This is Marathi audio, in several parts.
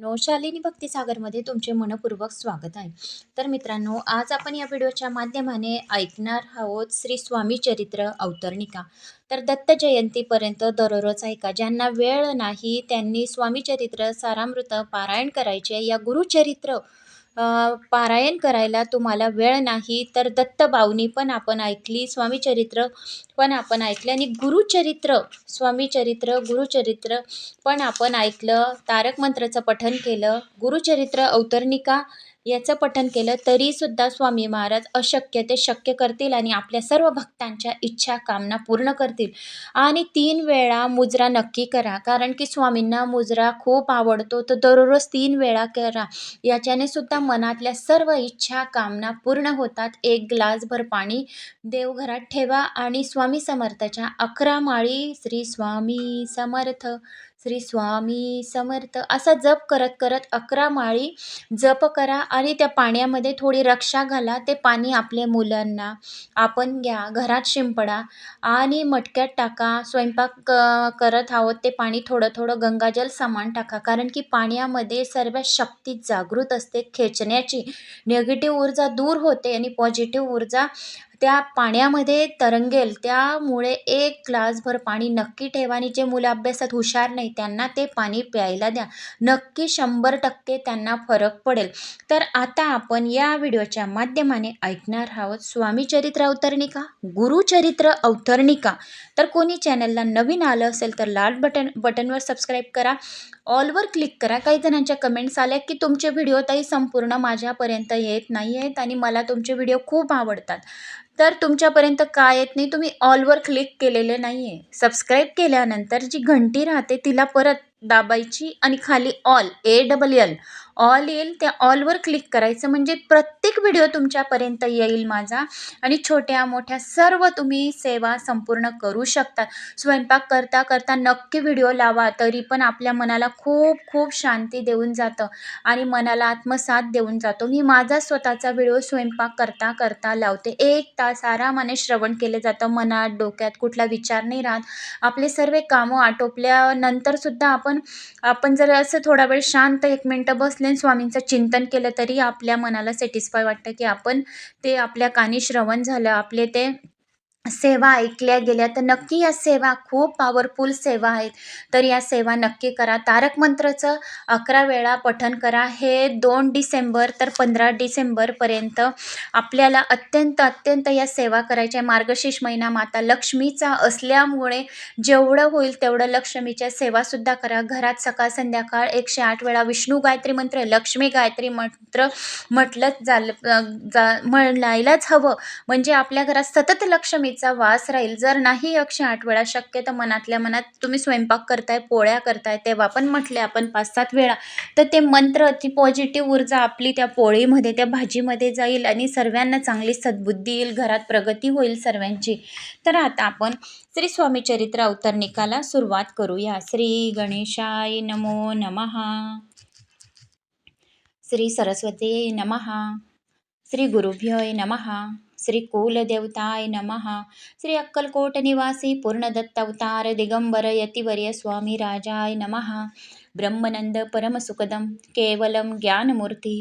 नो शालिनी भक्तिसागरमध्ये तुमचे मनपूर्वक स्वागत आहे. तर मित्रांनो आज आपण या व्हिडिओच्या माध्यमाने ऐकणार आहोत श्री स्वामी चरित्र अवतरणिका. तर दत्त जयंतीपर्यंत दररोज ऐका ज्यांना वेळ नाही त्यांनी स्वामी चरित्र सारामृत पारायण करायचे या गुरुचरित्र पारायण करायला तुम्हाला वेळ नाही तर दत्तबावनी पण आपण ऐकली स्वामीचरित्र पण आपण ऐकलं आणि गुरुचरित्र स्वामी चरित्र गुरुचरित्र पण आपण ऐकलं तारक मंत्राचं पठण केलं गुरुचरित्र अवतरणिका याचं पठण केलं तरीसुद्धा स्वामी महाराज अशक्य ते शक्य करतील आणि आपल्या सर्व भक्तांच्या इच्छा कामना पूर्ण करतील. आणि तीन वेळा मुजरा नक्की करा. कारण की स्वामींना मुजरा खूप आवडतो. तर दररोज तीन वेळा करा. याच्याने सुद्धा मनातल्या सर्व इच्छा कामना पूर्ण होतात. एक ग्लासभर पाणी देवघरात ठेवा आणि स्वामी समर्थाच्या अकरा माळी श्री स्वामी समर्थ. श्री स्वामी समर्थ. असा जप करत करत अकरा माळी जप करा आणि त्या पाण्यामध्ये थोडी रक्षा घाला. ते पाणी आपल्या मुलांना आपण घ्या. घरात शिंपडा आणि मटक्यात टाका. स्वयंपाक क करत आहोत ते पाणी थोडं थोडं गंगाजल सामान टाका. कारण की पाण्यामध्ये सर्व शक्ती जागृत असते. खेचण्याची निगेटिव्ह ऊर्जा दूर होते आणि पॉझिटिव्ह ऊर्जा त्या पाण्यामध्ये तरंगेल त्यामुळे एक ग्लासभर पाणी नक्की ठेवा आणि जे मुलं अभ्यासात हुशार नाही त्यांना ते पाणी प्यायला द्या. नक्की शंभर टक्के त्यांना फरक पडेल. तर आता आपण या व्हिडिओच्या माध्यमाने ऐकणार आहोत स्वामी चरित्र अवतरणिका गुरुचरित्र अवतरणिका. तर कोणी चॅनलला नवीन आलं असेल तर लाल बटन बटनवर सबस्क्राईब करा. ऑलवर क्लिक करा. काही जणांच्या कमेंट्स आल्या की तुमचे व्हिडिओ ताई संपूर्ण माझ्यापर्यंत येत नाही आहेत आणि मला तुमचे व्हिडिओ खूप आवडतात. तर तुमच्यापर्यंत काय येत नाही? तुम्ही ऑलवर क्लिक केलेले नाही आहे सबस्क्राईब केल्यानंतर जी घंटी राहते तिला परत दाबायची आणि खाली all A double L all येईल त्या ऑलवर क्लिक करायचं. म्हणजे प्रत्येक व्हिडिओ तुमच्यापर्यंत येईल माझा. आणि छोट्या मोठ्या सर्व तुम्ही सेवा संपूर्ण करू शकता. स्वयंपाक करता करता नक्की व्हिडिओ लावा तरी पण आपल्या मनाला खूप खूप शांती देऊन जातं. आणि मनाला आत्मसाथ देऊन जातो. मी माझा स्वतःचा व्हिडिओ स्वयंपाक करता करता लावते. एक तास आरामाने श्रवण केलं जातं. मनात डोक्यात कुठला विचार नाही राहत. आपले सर्व कामं आटोपल्यानंतरसुद्धा आपण आपण जर असं थोडा वेळ शांत एक मिनटं बसले आणि स्वामींचं चिंतन केलं तरी आपल्या मनाला सॅटिस्फाय वाटतं की आपण ते आपल्या कानी श्रवण झालं आपले ते सेवा ऐकल्या गेल्या तर नक्की या सेवा खूप पॉवरफुल सेवा आहेत. तर या सेवा नक्की करा. तारक मंत्रचं अकरा वेळा पठण करा. हे दोन डिसेंबर तर पंधरा डिसेंबरपर्यंत आपल्याला अत्यंत अत्यंत या सेवा करायच्या. मार्गशीर्ष महिना माता लक्ष्मीचा असल्यामुळे जेवढं होईल तेवढं लक्ष्मीच्या सेवासुद्धा करा. घरात सकाळ संध्याकाळ एकशे आठ वेळा विष्णू गायत्री मंत्र लक्ष्मी गायत्री मंत्र म्हटलंच झालं जा म्हणायलाच हवं. म्हणजे आपल्या घरात सतत लक्ष्मी चवीचा वास राहील. जर नाही अक्षय आठ वेळा शक्य तर मनातल्या मनात तुम्ही स्वयंपाक करताय पोळ्या करताय तेव्हा पण म्हटले आपण पाच सात वेळा. तर ते मंत्र ती पॉझिटिव्ह ऊर्जा आपली त्या पोळीमध्ये त्या भाजीमध्ये जाईल आणि सर्वांना चांगली सद्बुद्धी येईल घरात प्रगती होईल सर्वांची. तर आता आपण श्री स्वामी चरित्र अवतरणिकाला सुरुवात करूया. श्री गणेशाय नमो नमः. श्री सरस्वती नमः. श्री गुरुभ्योय नमः. श्री कुलदेवताय नमः श्री अक्कलकोट निवासी पूर्णदत्त अवतार दिगंबर यतिवर्य स्वामी राजाय नमः ब्रह्मनंद परमसुखदं केवलं ज्ञानमूर्ती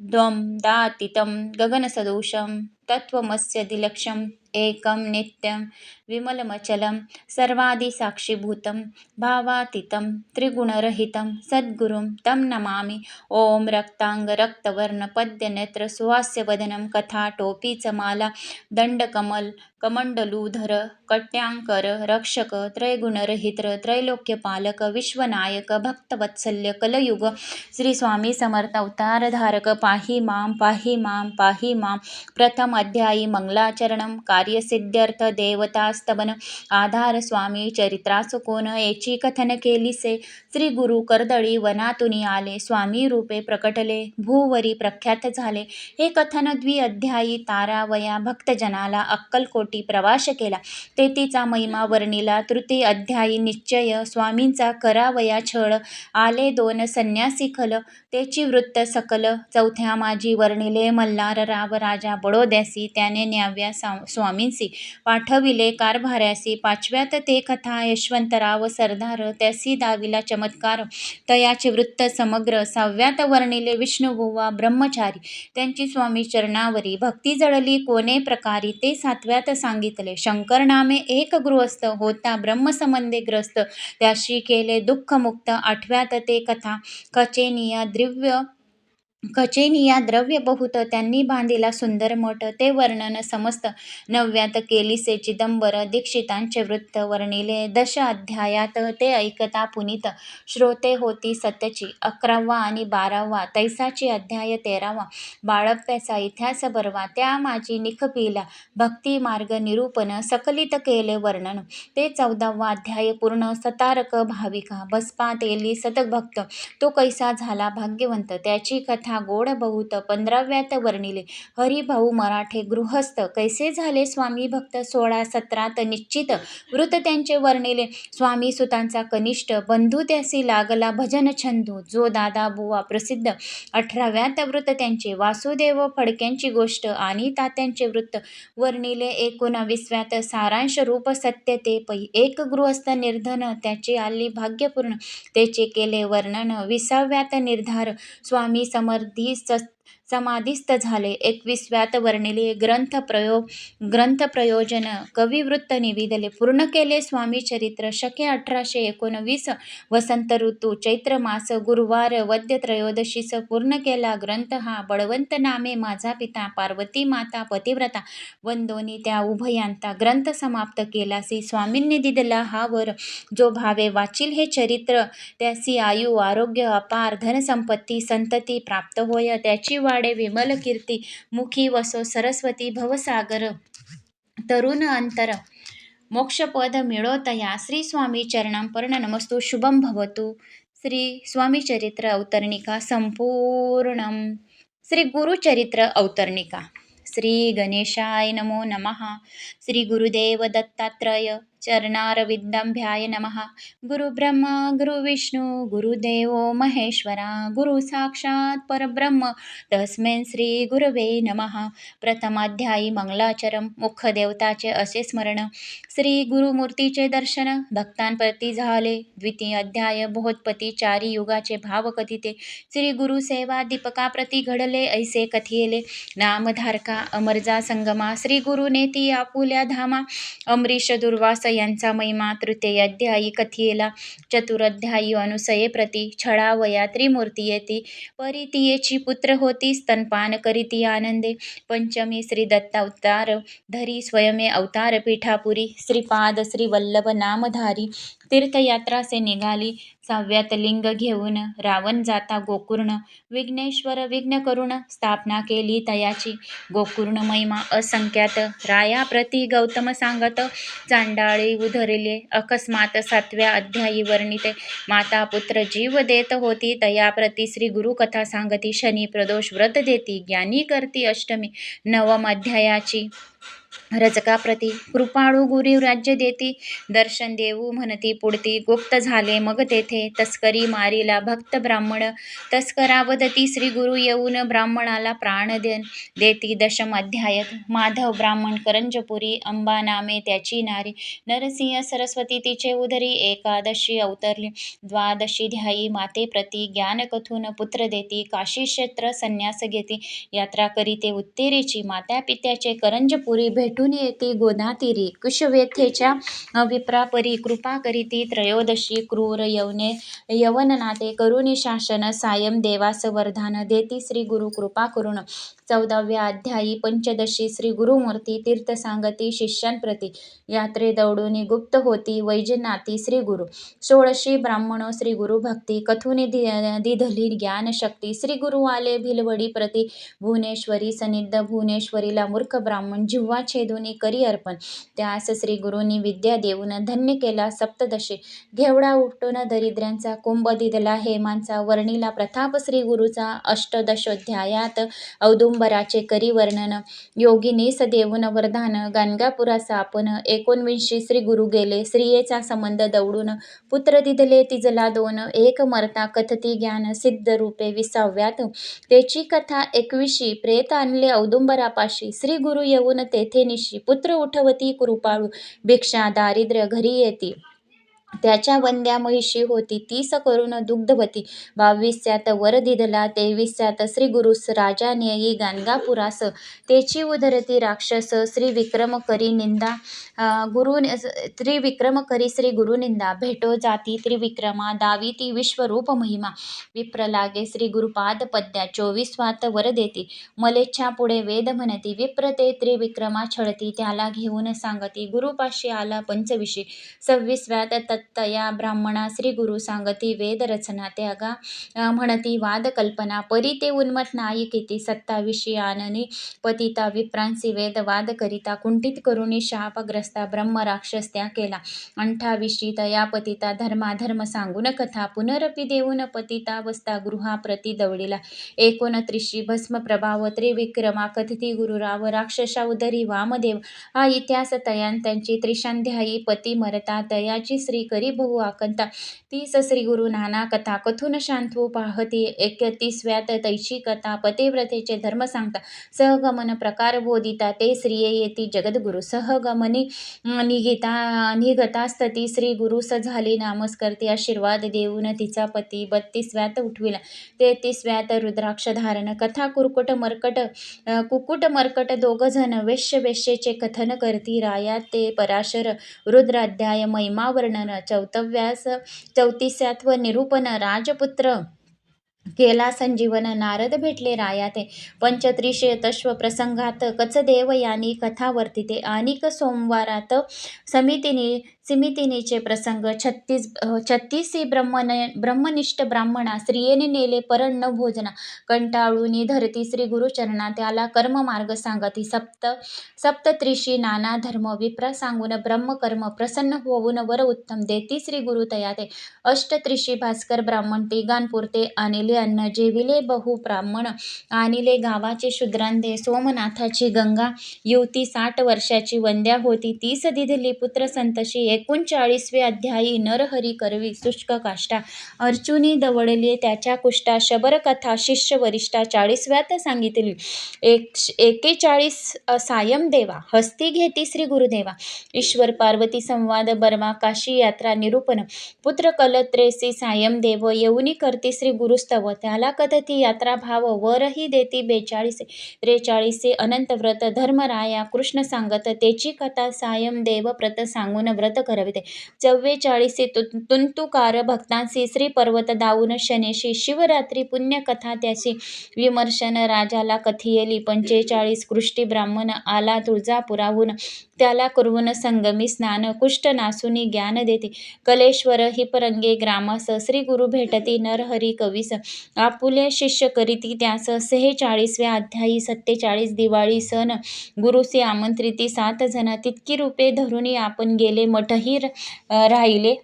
द्वं दातितं गगनसदोषं तत्त्वमस्य दिलक्षम् एकं नित्यं विमलमचलं सर्वादिसाक्षिभूतं भावातीतं त्रिगुणरहितं सद्गुरुं तं नमामि। ॐ रक्ताङ्गरक्तवर्णपद्यनेत्र सुहास्यवदनं कथाटोपीचमाला दण्डकमल कमण्डलूधर कट्याङ्कर रक्षक त्रैगुणरहित्र त्रैलोक्यपालक विश्वनायक भक्तवत्सल्य कलयुग। श्री स्वामी समर्थ अवतारधारक पाहि मां पाहि मां पाहि मां प्रथम अध्यायी मंगलाचरणं कार्यसिद्ध्यर्थ देवतास्तवन आधार स्वामी चरित्रासुकोन याची कथन केलीसे श्री गुरु कर्दळी वनातुनी आले स्वामी रूपे प्रकटले भूवरी प्रख्यात झाले. हे कथन द्विअध्यायी तारावया भक्तजनाला अक्कलकोटी प्रवास केला. तेतीचा महिमा वर्णिला तृतीय अध्यायी निश्चय स्वामींचा करावया छळ आले दोन संन्यासी खल त्याची वृत्त सकल चौथ्या माझी वर्णिले मल्हार राव राजा बडोद्यासी त्याने न्याव्या सा स्वामींसी पाठविले कारभाऱ्यासी. पाचव्यात ते कथा यशवंतराव सरदार त्यासी दाविला चमत्कार तयाचे वृत्त समग्र. सहाव्यात वर्णिले विष्णुबुवा ब्रह्मचारी त्यांची स्वामी चरणावरी. भक्ती जळली कोणे प्रकारी ते सातव्यात सांगितले शंकर नामे एक गृहस्थ होता ब्रह्मसंबंधे ग्रस्त. त्याशी केले दुःखमुक्त. आठव्यात ते कथा कचेनिया द्रव्य कचेनिया द्रव्य बहुत त्यांनी बांधिला सुंदर मठ ते वर्णन समस्त नव्यात केलीसे चिदंबर दीक्षितांचे वृत्त वर्णिले. दश अध्यायात ते ऐकता पुनीत श्रोते होती सत्यची. अकरावा आणि बारावा तैसाची अध्याय तेरावा. बाळप्याचा इतिहास बरवा त्या माझी निखपिला भक्ती मार्ग निरूपण सकलित केले वर्णन. ते चौदावा अध्याय पूर्ण सतारक भाविका. बसपा तेली सतभक्त तो कैसा झाला भाग्यवंत? त्याची कथा गोड बहुत पंधराव्यात वर्णिले. हरिभाऊ मराठे गृहस्थ. कैसे झाले स्वामी भक्त सोळा सत्रात निश्चित? वृत्त त्यांचे वर्णिले. स्वामी सुतांचा कनिष्ठ. बंधू त्यासी लागला भजन छंदू. जो दादा बुवा प्रसिद्ध. अठराव्यात वृत्त त्यांचे. वासुदेव फडक्यांची गोष्ट आणि तात्यांचे वृत्त. वर्णिले एकोणाविसव्यात सारांश रूप सत्य ते पै एक गृहस्थ निर्धन. त्याचे आली भाग्यपूर्ण. त्याचे केले वर्णन. विसाव्यात निर्धार. स्वामी समर्थ these just समाधिस्थ झाले. एकविसव्यात वर्णिले ग्रंथ प्रयोग ग्रंथ प्रयोजन कविवृत्त निविदले. पूर्ण केले स्वामी चरित्र. शके अठराशे एकोणवीस वसंत ऋतू. चैत्र मास गुरुवार वद्य त्रयोदशीस. पूर्ण केला ग्रंथ हा. बळवंत नामे माझा पिता. पार्वती माता पतिव्रता. वंदोनी त्या उभयांता. ग्रंथ समाप्त केलासी स्वामींनी दिदला हा वर. जो भावे वाचील हे चरित्र त्यासी आयु आरोग्य अपार धनसंपत्ती संतती प्राप्त होय त्याची वाडे विमल कीर्ती मुखी वसो सरस्वती भवसागर तरुण अंतर मोक्षपद मिळोतया श्री स्वामी चरणांपर्ण नमस्तु शुभम भवतु. श्री स्वामी चरित्र अवतरणिका संपूर्ण श्री गुरुचरित्र अवतरणिका. श्री गणेशाय नमो नमः. श्री गुरुदेव दत्तात्रय. चरणारविंदाभ्याय नमः। गुरुब्रह्मा गुरुविष्णू गुरुदेवो महेश्वरा गुरु साक्षात परब्रह्म तस्मेन श्री गुरवे नमः। प्रथमाध्यायी मंगलाचरम मुखदेवताचे असे स्मरण। श्री गुरुमूर्तीचे दर्शन भक्तांप्रती झाले। द्वितीय अध्याय बोधपती चारी युगाचे भाव कथिते श्री गुरु सेवा दीपकाप्रती घडले ऐसे कथियेले। नामधारका अमरजा संगमा। श्री गुरु नेती आपुल्या धामा। अमरीश दुर्वास यांचा महिमा तृतीयाध्यायी कथियेला चतुराध्यायी अनुसये प्रती छळावया त्रिमूर्ती येती. परितीयेची पुत्र होती स्तनपान करीती आनंदे. पंचमी श्री दत्तावतार धरी स्वयमे अवतार पीठापुरी श्रीपाद श्रीवल्लभ नामधारी. तीर्थयात्रा से निघाली सहाव्यात लिंग घेऊन रावण जाता गोकुर्ण. विघ्नेश्वर विघ्न करुण स्थापना केली तयाची. गोकुर्ण महिमा असंख्यात. राया प्रति गौतम सांगत चांडाळी उधरले अकस्मात सातव्या अध्यायी वर्णिते. माता पुत्र जीव देत होती तया प्रति श्री गुरुकथा सांगती. शनी प्रदोष व्रत देती ज्ञानी करती अष्टमी नवम अध्यायाची. रजकाप्रती कृपाळू गुरी राज्य देती दर्शन देऊ म्हणती पुढती गुप्त झाले मग तेथे तस्करी मारिला भक्त ब्राह्मण तस्करावदती श्री गुरु येऊन ब्राह्मणाला प्राण दे देती दशम अध्यायत माधव ब्राह्मण करंजपुरी अंबा नामे त्याची नारी नरसिंह सरस्वती तिचे उदरी एकादशी अवतरली द्वादशी ध्यायी माते प्रती ज्ञान कथून पुत्र देती काशी क्षेत्र संन्यास घेती यात्रा करीते उत्तेरेची मात्या पित्याचे करंजपुरी भेटून येते गोदातिरी. कुशवेथेच्या विप्रापरी कृपा करीती त्रयोदशी क्रूर यवने यवननाथे करुणी शासन सायम देवास वरदान देती श्री गुरु कृपा करुण. चौदाव्या अध्यायी पंचदशी श्री गुरुमूर्ती तीर्थ सांगती शिष्यांप्रती यात्रे दौडूनी गुप्त होती वैजनाती श्री गुरु. षोडशी ब्राह्मणो श्री गुरु भक्ती कथुनी दिधली ज्ञान शक्ती. श्री गुरु आले भिलवडी प्रती भुवनेश्वरी सनिध भुवनेश्वरीला मूर्ख ब्राह्मण जिव्हा छेदुनी करी अर्पण. त्यास श्री गुरुनी विद्या देऊन धन्य केला. सप्तदशी घेवडा उपटून दरिद्र्यांचा कुंभ दिदला. हेमांचा वर्णिला प्रताप श्री गुरुचा अष्टदशोध्यायात औदुंबराचे करी वर्णन. योगिनीस देऊन वरदान. गाणगापुरा आपण एकोणविंशी श्री गुरु गेले. स्त्रियेचा संबंध दौडून पुत्र दिदले तिजला दोन. एक मरता कथती ज्ञान सिद्ध रूपे विसाव्यात. त्याची कथा एकविशी प्रेत आणले औदुंबरापाशी. श्री गुरु येऊन तेथे निशी पुत्र उठवती कृपाळू भिक्षा दारिद्र्य घरी येती. त्याच्या वंद्या महिषी होती. तीस करून दुग्धवती. बावीस्यात वर दिधला तेविस्यात श्री गुरुस राजा नेयी गाणगापुरास तेची उधरती राक्षस श्री विक्रम करी निंदा गुरु त्रिविक्रम करी श्री गुरुनिंदा भेटो जाती त्रिविक्रमा. दावी ती विश्वरूप महिमा. विप्र लागे श्री गुरुपाद पद्या. चोवीसवात वर देती. मलेच्छा पुढे वेद म्हणती. विप्र ते त्रिविक्रमा छळती. त्याला घेऊन सांगती. गुरुपाशी आला पंचविशी. सव्वीसव्यात तया ब्राह्मणा श्री गुरु सांगती वेद रचना त्यागा. म्हणती वाद कल्पना परी ते उन्मत नाही किती सत्ताविषयी आननी पतिता विप्रांसी वेद वाद करिता कुंठित करुणी शापग्रस्ता ब्रह्म राक्षस त्या केला अंठाविषयी तया पतिता धर्माधर्म सांगून कथा पुनरपी देऊन पतिता वस्ता गृहा प्रति दवडीला एकोणत्रिशी भस्म प्रभाव त्रिविक्रमा कथिती गुरुराव राक्षसा उदरी वामदेव. हा इतिहास तयान त्यांची त्रिशांध्यायी पती मरता तयाची श्री करी बहु आकंता. तीस श्री गुरु नाना कथा कथून शांतवू पाहती. एकतीसव्यात तैची कथा पतिव्रतेचे धर्म सांगता. सहगमन प्रकार बोधिता. ते श्रिये येती जगद्गुरु. सहगमनी निगिता निगतास्तती श्री गुरु स झाली नामस्करती. आशीर्वाद देऊन तिचा पती बत्तीसव्यात उठविला. तेहतीसव्यात रुद्राक्ष धारण. कथा कुरकुट मरकट कुकुट मरकट दोघजण वेश्य वेश्येचे कथन करती. राया ते पराशर. रुद्राध्याय महिमा वर्णन चौथव्यास व निरूपण राजपुत्र केला संजीवन नारद भेटले रायाते. पंचत्रिशे तश्व प्रसंगात कचदेव यांनी कथा वर्तिते अनिक सोमवारात समितीने सिमितिनीचे प्रसंग छत्तीस छत्तीसी ब्रह्मन ब्रह्मनिष्ठ ब्राह्मणा स्त्रियेने नेले परण न भोजना कंटाळूनी धरती श्री गुरुचरणा त्याला कर्ममार्ग सांगती सप्त सप्तत्रिशी नाना धर्म विप्र सांगून ब्रह्मकर्म प्रसन्न होऊन वर उत्तम देती श्री गुरु तयाते अष्टत्रिशी भास्कर ब्राह्मण तिगानपुरते आणले अन्न जेविले बहु ब्राह्मण आणिले गावाचे शूद्रांदे सोमनाथाची गंगा युवती साठ वर्षाची वंद्या होती तीस दिधली पुत्र संतशी एकोणचाळीसवे अध्यायी नरहरी करवी शुष्क काष्टा. अर्जुनी दवडले त्याच्या कुष्टा शबरकथा शिष्य वरिष्ठा चाळीसव्यात सांगितली. एक एकेचाळीस सायम देवा हस्ती घेती श्री गुरुदेवा. ईश्वर पार्वती संवाद बर्मा काशी यात्रा निरूपण. पुत्र कलत्रेसी सायम देव येऊनी करती श्री गुरुस्तव. त्याला कथती यात्रा भाव वरही देती बेचाळीसे. त्रेचाळीसे अनंत व्रत धर्मराया कृष्ण सांगत तेची कथा सायम देव प्रत सांगून व्रत करविते. चव्वेचाळीसी तुंतुकार भक्तांसी श्री पर्वत दाऊन शनेशी शिवरात्री पुण्यकथा त्याची विमर्शन राजाला कथियली. पंचेचाळीस कृष्टी ब्राह्मण आला तुळजापुराहून. त्याला करून संगमी स्नान कुष्ठ नासुनी ज्ञान देते. कलेश्वर हिपरंगे ग्रामास श्री गुरु भेटती नरहरी कवीस. आपुले शिष्य करीती त्यास सेहेचाळीसव्या अध्यायी सत्तेचाळीस दिवाळी सण. गुरुसी आमंत्रिती सात जण तितकी रूपे धरुनी आपण गेले मठही राहिले.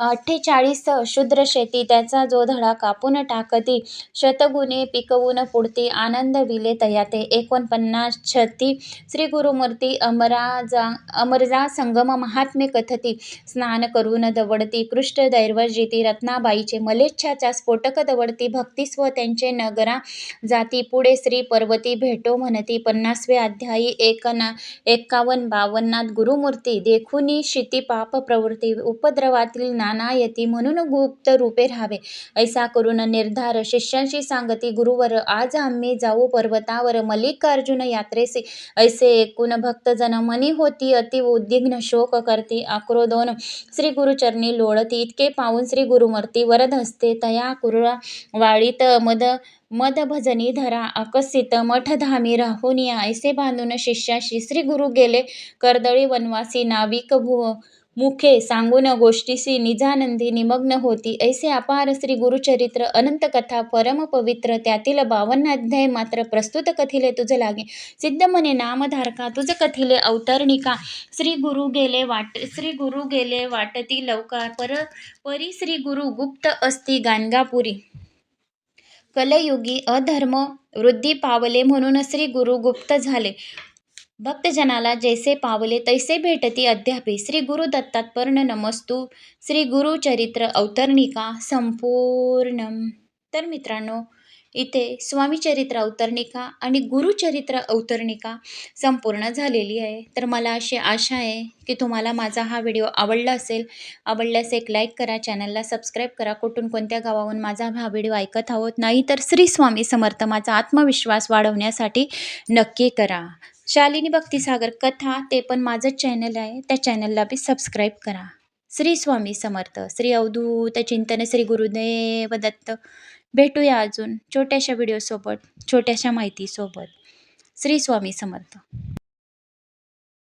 अठ्ठेचाळीस शूद्र शेती त्याचा जो धडा कापून टाकती शतगुणे पिकवून पुढती आनंद विले तयाते. एकोणपन्नास छती श्री गुरुमूर्ती अमराजा अमरजा संगम महात्मे कथती स्नान करून दवडती कृष्ण दैर्वजिती रत्नाबाईचे मलेच्छाचा स्फोटक दवडती भक्तिस्व त्यांचे नगरा जाती पुढे श्री पर्वती भेटो म्हणती पन्नासवे अध्यायी एकना एक्कावन्न बावन्नात गुरुमूर्ती देखुनी शिती पाप प्रवृत्ती उपद्रवातील ना ज्ञानायती म्हणून गुप्त रूपे राहावे. ऐसा करून निर्धार शिष्यांशी सांगती गुरुवर आज आम्ही जाऊ पर्वतावर मल्लिकार्जुन यात्रेसी. ऐसे एकूण भक्तजन मनी होती अति उद्विग्न शोक करती आक्रोदोन श्री गुरुचरणी लोळती. इतके पाहून श्री गुरुमूर्ती वरद हस्ते तया कुरुळा वाळीत मद मद भजनी धरा. आकसित मठधामी राहुनिया ऐसे बांधून शिष्याशी श्री गुरु गेले. कर्दळी वनवासी नाविक भू मुखे सांगून गोष्टीसी निजानंदी निमग्न होती. ऐसे अपार श्री गुरुचरित्र अनंत कथा परम पवित्र त्यातील बावन्न अध्याय मात्र प्रस्तुत कथिले तुझ लागे. सिद्ध मने नामधारका तुझ कथिले अवतरणिका. श्री गुरु गेले वाट श्री गुरु गेले वाटती लवकार. पर परी श्री गुरु गुप्त असती गाणगापुरी. कलयुगी अधर्म वृद्धी पावले म्हणून श्री गुरु गुप्त झाले. भक्तजनाला जैसे पावले तैसे भेटती अद्यापि श्री गुरु दत्तात्पर्ण नमस्तू. श्री गुरुचरित्र अवतरणिका संपूर्ण तर मित्रांनो इथे स्वामीचरित्र अवतरणिका आणि गुरुचरित्र अवतरणिका संपूर्ण झालेली आहे. तर मला अशी आशा आहे की तुम्हाला माझा हा व्हिडिओ आवडला असेल. आवडल्यास एक लाईक करा चॅनलला सबस्क्राईब करा. कुठून कोणत्या गावाहून माझा हा व्हिडिओ ऐकत आहोत नाही तर श्री स्वामी समर्थ माझा आत्मविश्वास वाढवण्यासाठी नक्की करा. शालिनी भक्तिसागर कथा ते पण माझं चॅनल आहे. त्या चॅनलला बी सबस्क्राईब करा. श्री स्वामी समर्थ श्री अवधूत चिंतन श्री गुरुदेव दत्त. भेटूया अजून छोट्याशा व्हिडिओसोबत छोट्याशा माहितीसोबत श्री स्वामी समर्थ.